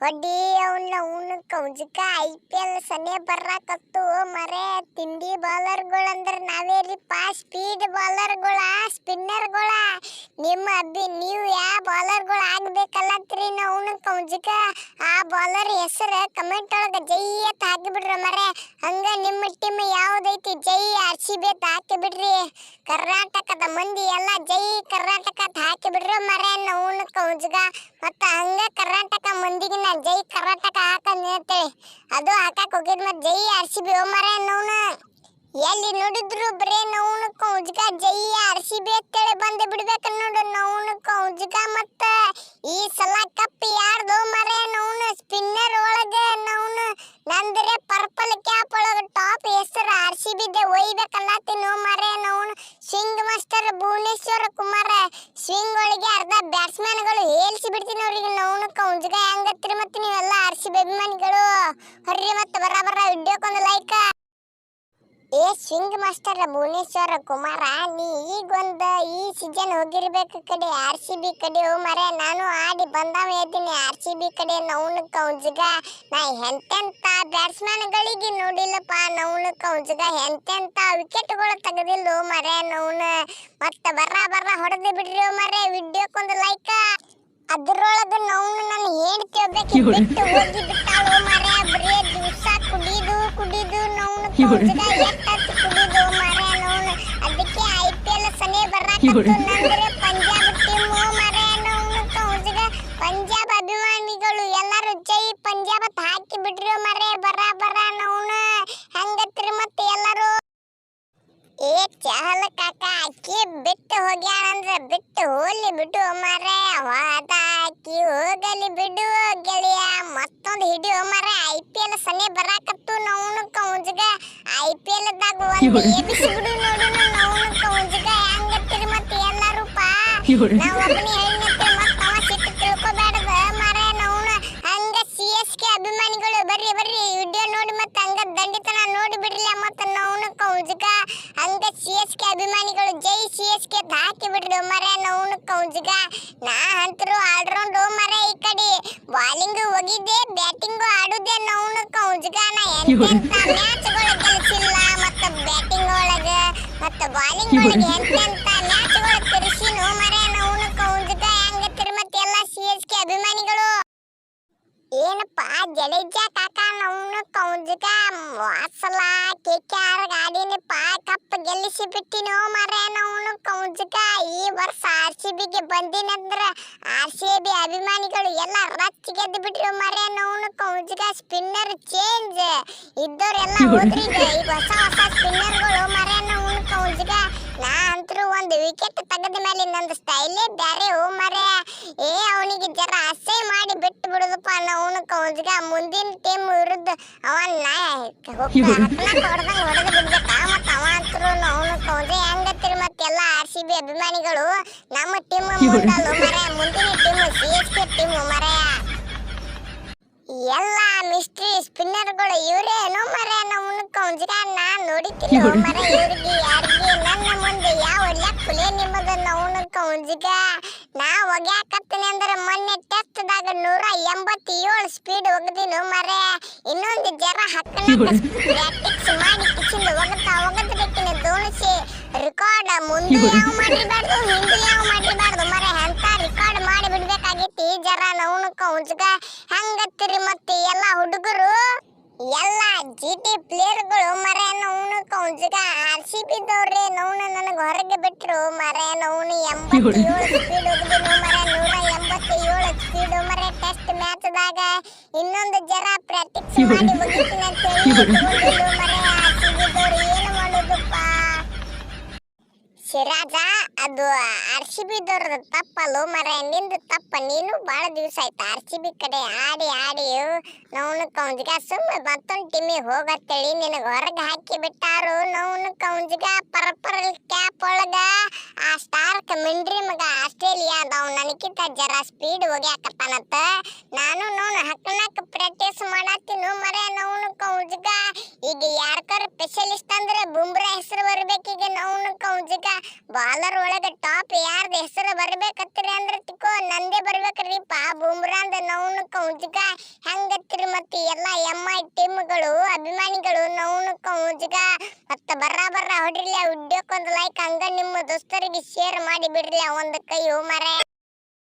ಹೊಡಿ ಅವನ್ನ ಅವನ ಕೌಂಜಕ ಐ ಪಿ ಎಲ್ ಸನೆ ಬರ್ರಾಕತ್ತು ಮರೆ ತಿಂಡಿ ಬಾಲರ್ಗಳಂದ್ರ ನಾವೇ ರೀಪ ಸ್ಪೀಡ್ ಬಾಲರ್ಗಳ ಸ್ಪಿನ್ನರ್ಗಳ ನಿಮ್ಮ ಅಬ್ಬಿ ನೀವು ಯಾವ ಬಾಲರ್ಗಳು ಆಗ್ಬೇಕಲ್ಲತ್ರಿ ನಾವು ಕೌಜಕ? ಆ ಬಾಲರ್ ಹೆಸರು ಕಮೆಂಟ್ ಒಳಗೆ ಜೈ ಅಂತ ಹಾಕಿಬಿಡ್ರಿ ಮರೆ. ಹಂಗ ನಿಮ್ಮ ಟೀಮ್ ಯಾವ್ದೈತಿ ಜೈ ಆರ್ ಸಿ ಬಿ ಅಂತ ಹಾಕಿಬಿಡ್ರಿ. ಕರ್ನಾಟಕದ ಮಂದಿ ಎಲ್ಲ ಜೈ ಕರ್ನಾಟಕ ಅಂತ ಹಾಕಿಬಿಡ್ರಿ ಮರೆ ನಾವು ಕೌಂಜಗ. ಮತ್ತೆ ಹಂಗ ಕರ್ನಾಟಕ ಮಂದಿಗೆ ಜೈ ಕರ್ನಾಟಕ ಹಾಕಂದ್ ಹೇಳ್ತೇಳಿ ಅದು ಹಾಕಕ್ ಹೋಗಿದ್ ಮತ್ ಜೈ ಆರ್ ಸಿ ಬಿ ಮರೆ ನವ್ನ ಎಲ್ಲಿ ನೋಡಿದ್ರು ಬರೇ ನವ್ನ ಕೌಜ್ಗ ಜೈ ಆರ್ ಸಿ ಬಿ ಅಂತೇಳಿ ಬಂದೆ ಬಿಡ್ಬೇಕ ನೋಡು ನವ್ನ ಮತ್ತ ಈ ಸಲ ಕಪ್ ಯಾರ್ದು ಮರೆ ನವ್ನ ಸ್ಪಿನ್ನರ್ ಒಳಗೆ ನವ್ನ ನಂದ್ರೆ ಪರ್ಪಲ್ ಕ್ಯಾಪ್ ಒಳಗ ಟಾಪ್ ಹೆಸರು ಆರ್ ಸಿ ಬಿ ದೆ ಒಯ್ಬೇಕಲ್ಲತ್ತೀನಿ ಮರೆ ನವ್ನ. Swing master Bhuvneshwar Kumar. Swing ಒಳಗೆ ಅರ್ಧ ಬ್ಯಾಟ್ಸ್ಮನ್ಗಳು ಹೇಳ್ಸಿ ಬಿಡ್ತೀನಿ ಅವ್ರಿಗೆ ನವ್ನ ಕೌಂಜ್ಗ ನೀವೆಲ್ಲ ಆರ್ ಸಿ ಬಿ ಅಭಿಮಾನಿಗಳು. ಹೊರ್ರಿ ಮತ್ತೆ ಬರ ಬರ ವಿಡಿಯೋಕ್ಕೊಂದು ಲೈಕ್ ಏ ಸ್ವಿಂಗ್ ಮಾಸ್ಟರ್ ಭುವನೇಶ್ವರ ಕುಮಾರ ನೀ ಈಗೊಂದು ಈ ಸೀಸನ್ ಹೋಗಿರ್ಬೇಕು ಕಡೆ. ಆರ್ ಸಿ ಬಿ ಕಡೆ ಮರೆ ನಾನು ಆಡಿ ಬಂದವ ಇದ್ದೀನಿ ಆರ್ ಸಿ ಬಿ ಕಡೆ ನೌನು ಕೌಜಗ. ನಾ ಎಂತೆಂತ ಬ್ಯಾಟ್ಸ್ಮನ್ಗಳಿಗೆ ನೋಡಿಲ್ಲಪ್ಪ, ನೌನು ಕೌಂಜ್ಗ ಎಂತೆಂತ ವಿಕೆಟ್ಗಳು ತೆಗೆದಿಲ್ಲ ಮರೆ ನೌನು. ಮತ್ತೆ ಬರ್ರ ಬರ್ರ ಹೊಡೆದು ಬಿಡ್ರಿ ಮರೆ ವಿಡಿಯೋಕ್ಕೊಂದು ಲೈಕ್ ಹೇಳ್ತಿ ಒಬ್ಬಾಕಿ ಇವ್ಳು. ಬಿಟ್ಟು ಹೋಗಿ ಬಿಟ್ಟಾಳು ಮರೆ ಬರೀ ದಿವ್ಸ ಕುಡಿದು ಕುಡಿದು ನವ್ನ ಇವ್ಳು. ಕೌಂಜ್ಗ ಎಷ್ಟೊತ್ತು ಕುಡಿದು ಮರೆ ನವ್ನ ಅದಕ್ಕೆ ಐ ಪಿ ಎಲ್ ಸನೇ ಇವ್ಳು. ಬರಾಕತ್ತು ನಂದ್ರೆ ಪಂಜಾಬ್ ಟೀಮ್ ಮರೆ ನವ್ನ ಕೌಂಜ್ಗ ಪಂಜಾಬ್ ಅಭಿಮಾನಿಗಳು ಎಲ್ಲರೂ ಜೈ ಪಂಜಾಬ್ ಅಂತ ಹಾಕಿ ಬಿಡ್ರಿ ಮರೆ ಬರ ಬರ ನವ್ನ ಹಂಗತ್ರಿ ಮತ್ತೆ ಎಲ್ಲರೂ ಏ ಚಹಲ ಕಾಕ ಅಕ್ಕಿ ಬಿಟ್ಟು ಹೋಗ್ಯಾಳಂದ್ರ ಬಿಟ್ಟು ಹೋಗ್ಲಿ ಬಿಡು ಮಾರೆ ಹೋದ ಅಕ್ಕಿ ಹೋಗಲಿ ಬಿಡು ಗೆಳೆಯ. ಮತ್ತೊಂದು ಹಿಡಿಯೋ ಮರ ಐ ಪಿ ಎಲ್ ಸನೆ ಬರಾಕತ್ತು ನವ್ನು ಕೌಂಜ್ಗ. ಐ ಪಿ ಎಲ್ ದಾಗ ಒಂದು. ಎಬಿಸಿ ಬಿಡು ನೋಡಿ ನವ್ನು ಕೌಂಜ್ಗ. ಹೆಂಗತ್ತಿರಿ ಮತ್ತೆ ಎಲ್ಲರೂ ಪಾ. ಇವ್ಳು. ನಾವ್ ಒಬ್ಬನೇ ಹೇಳಿನಂತೆ ಮತ್ತ ಅವ ಸಿಟ್ಟು ತಿಳ್ಕೊಬೇಡದ ಮಾರೆ ನವ್ನ. ಹಂಗ ಸಿ ಎಸ್ ಕೆ ಅಭಿಮಾನಿಗಳು ಬರ್ರಿ ಬರ್ರಿ ವಿಡಿಯೋ ನೋಡಿ ಮತ್ತೆ ಹಂಗ ದಂಡಿತನ ನೋಡಿ ಬಿಡ್ಲಿ ಮತ್ತ ನವ್ನ ಕೌಂಜ್ಗ. ಹಂಗ ಸಿ ಎಸ್ ಕೆ ಅಭಿಮಾನಿಗಳು ಜೈ ಸಿ ಎಸ್ ಕೆ ಹಾಕಿ ಬಿಡ್ರಿ ಮರ ನವ್ನ ಕೌಂಜ್ಗ. ನಾ ಅಂತರು ಆಲ್ರೌಂಡ್ ಬಾಲಿಂಗ್ ಹೋಗಿದ್ದೆ ಬ್ಯಾಟಿಂಗ್ ಆಡುದೆ ನೌನ ಕೌಂಜ್ಗ ಎಂತ ಮ್ಯಾಚ್ ಮ್ಯಾಚ್ಗಳು ಗೆಲ್ಸಿಲ್ಲ ಮತ್ತ ಬ್ಯಾಟಿಂಗ್ ಒಳಗ ಮತ್ತ ಬಾಲಿಂಗ್ ಒಳಗ ಎಂತೆಂತ ಏನಪ್ಪ ಜಡೇಜಾ ಕಾಕ? ನವ್ನು ಕೌಂಜಗ ವಾಸಲ ಕೆ ಕೆ ಪಾ ಗಾಡಿನಪ್ಪ ಕಪ್ ಗೆಲ್ಲಿಸಿ ಬಿಟ್ಟಿನೋ ಮರೆ ನವ್ನು ಕೌಂಜಕ ಈ ವರ್ಷ ಆರ್ ಸಿ ಬಿಗೆ ಬಂದಿನಂದ್ರ ಆರ್ ಸಿ ಬಿ ಅಭಿಮಾನಿಗಳು ಎಲ್ಲ ರಚ್ ಗೆದ್ದು ಬಿಟ್ರು ಮರೆ ನವ್ನು ಕೌಂಜಕ ಸ್ಪಿನ್ನರ್ ಚೇಂಜ್ ಇದ್ದವರೆಲ್ಲ ಹೋದ್ರಿ ಈ ಹೊಸ ಹೊಸ ಸ್ಪಿನ್ನರ್ಗಳು ಮರೆ ನವ್ನು ಕೌಂಜಕ ನಾ ಅಂತರೂ ಒಂದು ವಿಕೆಟ್ ತೆಗೆದ ಮೇಲೆ ನಂದು ಸ್ಟೈಲೇ ಬ್ಯಾರೆ ಬಿಡುದಪ್ಪ ಅವನು ಕೌಜ್ಗ ಮುಂದಿನ ಟೀಮ್ ವಿರುದ್ಧ ಅವನ್ನ ಇವ್ಳು. ಹೊಡೆದಂಗ ಹೊಡೆದು ಬಿಡ್ಬೇಕ ಮತ್ತ ಅವ ಅಂತರು ಅವನು ಕೌಜ ಹೆಂಗತ್ತಿರಿ ಮತ್ತೆಲ್ಲ ಆರ್ ಸಿ ಬಿ ಅಭಿಮಾನಿಗಳು ನಮ್ಮ ಟೀಮ್ ಇವ್ಳು. ಮುಂದಲ್ಲ ಮರೆ ಮುಂದಿನ team C S K team ಮರೆ ಎಲ್ಲ ಮಿಸ್ಟ್ರಿ ಸ್ಪಿನ್ನರ್ಗಳು ಇವರೇನು ಮರೆ ನಮ್ಮನ್ನ ಕೌಂಜ್ಗ ನಾ ನೋಡಿತಿಲ್ಲ ಇವ್ಳು. ಮರೆ ಇವ್ರಿಗೆ ಯಾರಿಗೆ ನನ್ನ ಮುಂದೆ ಯಾವ ಲೆಕ್ಕಲೆ ನಿಮ್ಮದ ನವನ ಕೌಂಜ್ಗ ನಾ ಒಗ್ಯಾಕತ್ತೀನಿ ಅಂದ್ರೆ ಮೊನ್ನೆ ಟೆಸ್ಟ್ ದಾಗ ನೂರ ಎಂಬತ್ತೇಳು ಸ್ಪೀಡ್ ಒಗದಿನು ಮರೆ. ಇನ್ನೊಂದು ಜರ. ಪ್ರಾಕ್ಟಿಕ್ಸ್ ಮಾಡಿ ಕಿಚಿಂದ ಒಗತ ಒಗದ್ಬೇಕಿನ ದೋಣಿಸಿ ರೆಕಾರ್ಡ್ ಮುಂದೆ. ಯಾವ ಮಾಡಿರ್ಬಾರ್ದು ಹಿಂದೆ ಯಾವ ಮಾಡಿರ್ಬಾರ್ದು ಮರೆ. ಅಂತ ರೆಕಾರ್ಡ್ ಮಾಡಿ ಬಿಡ್ಬೇಕಾಗಿತ್ತು. ಈ ಜರ ನವನು ಕೌಂಜ್ಗ ಹೆಂಗತ್ತಿರಿ ಮತ್ತೆ ಎಲ್ಲ ಹುಡುಗರು? ಎಲ್ಲ ಜಿ ಟಿ ಪ್ಲೇಯರ್ಗಳು ಮರೆ ನವನು ಕೌಂಜ್ಗ ಆರ್ ಸಿ ಬಿ ದವ್ರೆ ನೌನ ನನಗೆ ಹೊರಗೆ ಬಿಟ್ರು ಮರೆ. ನವನು ಎಂಬತ್ತೇಳು ಸ್ಪೀಡ್ ಹೋಗಿದ್ದು ಮರೆ. ನೂರ ಎಂಬತ್ತೇಳು ಸ್ಪೀಡ್ ಟೆಸ್ಟ್ ಮ್ಯಾಚ್ ದಾಗ ಇನ್ನೊಂದು ಜರ ಪ್ರಾಕ್ಟೀಸ್ ಮಾಡಿ ಮುಗಿತೀನಿ ಅಂತ ಹೇಳಿ ಇವ್ಳು. ಇಟ್ಕೊಂಡಿದ್ದು ಮರೆ ಆರ್ ಸಿ ಬಿ ದವ್ರು ಏನು ಮಾಡೋದಪ್ಪ ಸಿರಾಜ ಅದು ಆರ್ ಸಿ ಬಿದವ್ರದ್ದು ದವ್ರದ ತಪ್ಪಲ್ಲೋ ಮರ ನಿಂದು ತಪ್ಪ ನೀನು ಭಾಳ ದಿವಸ ಆಯ್ತು ಆರ್ ಸಿ ಬಿ ಕಡೆ ಆಡಿ ಆಡಿ ನವನು ಕೌಂಜ್ಗ ಸುಮ್ಮ ಮತ್ತೊಂದು ಟೀಮಿಗೆ ಹೋಗತ್ತೇಳಿ ನಿನಗೆ ಹೊರಗೆ ಹಾಕಿ ಬಿಟ್ಟಾರು ನೋವು ಕೌಂಜ್ಗ ಪರ್ಪಲ್ ಒಳಗ ಆ ಸ್ಟಾರ್ಕ್ ಮಿಂಡ್ರಿ ಮಗ ಆಸ್ಟ್ರೇಲಿಯಾ ಅದಾವ. ನನಗಿಂತ ಜರ ಸ್ಪೀಡ್ ಹೋಗ್ಯಾಕತ್ತಾನತ್ತ ನಾನು ನೋನು ಹಕ್ಕನಕ್ ಪ್ರಾಕ್ಟೀಸ್ ಮಾಡತ್ತೀನು ಮರೆ ನೋನು ಕೌಜ್ಗ. ಈಗ ಯಾರ್ಕರ್ ಸ್ಪೆಷಲಿಸ್ಟ್ ಅಂದ್ರೆ ಬುಮ್ರಾ ಹೆಸರು ಬರ್ಬೇಕೀಗ ನೋನು ಕೌಜ್ಗ. ಬಾಲರ್ ಒಳಗ ಟಾಪ್ ಯಾರ್ದ ಹೆಸರು ಬರ್ಬೇಕತ್ತೀರಿ ಅಂದ್ರೆ ತಿಕ್ಕೋ ನಂದೇ ಬರ್ಬೇಕ್ರಿ ಪಾ ಬುಮ್ರಾ ಅಂದ ನೋನು ಕೌಜ್ಗ. ಹೆಂಗತ್ತಿರಿ ಮತ್ತೆ ಎಲ್ಲ ಎಂ ಐ ಟೀಮ್ಗಳು ಅಭಿಮಾನಿಗಳು ನೋನು ಕೌಜ್ಗ. ಮತ್ತೆ ಬರ್ರ ಬರ್ರ ಹೊಡ್ರಿಲ್ಲ ವಿಡಿಯೋಕ್ಕೊಂದು ಲೈಕ್ ಹಂಗ ನಿಮ್ಮ ದೋಸ್ತರಿಗೆ ಶೇರ್ ಮಾಡಿ ಬಿಡ್ರಿ ಒಂದ ಕೈ ಮರೆ.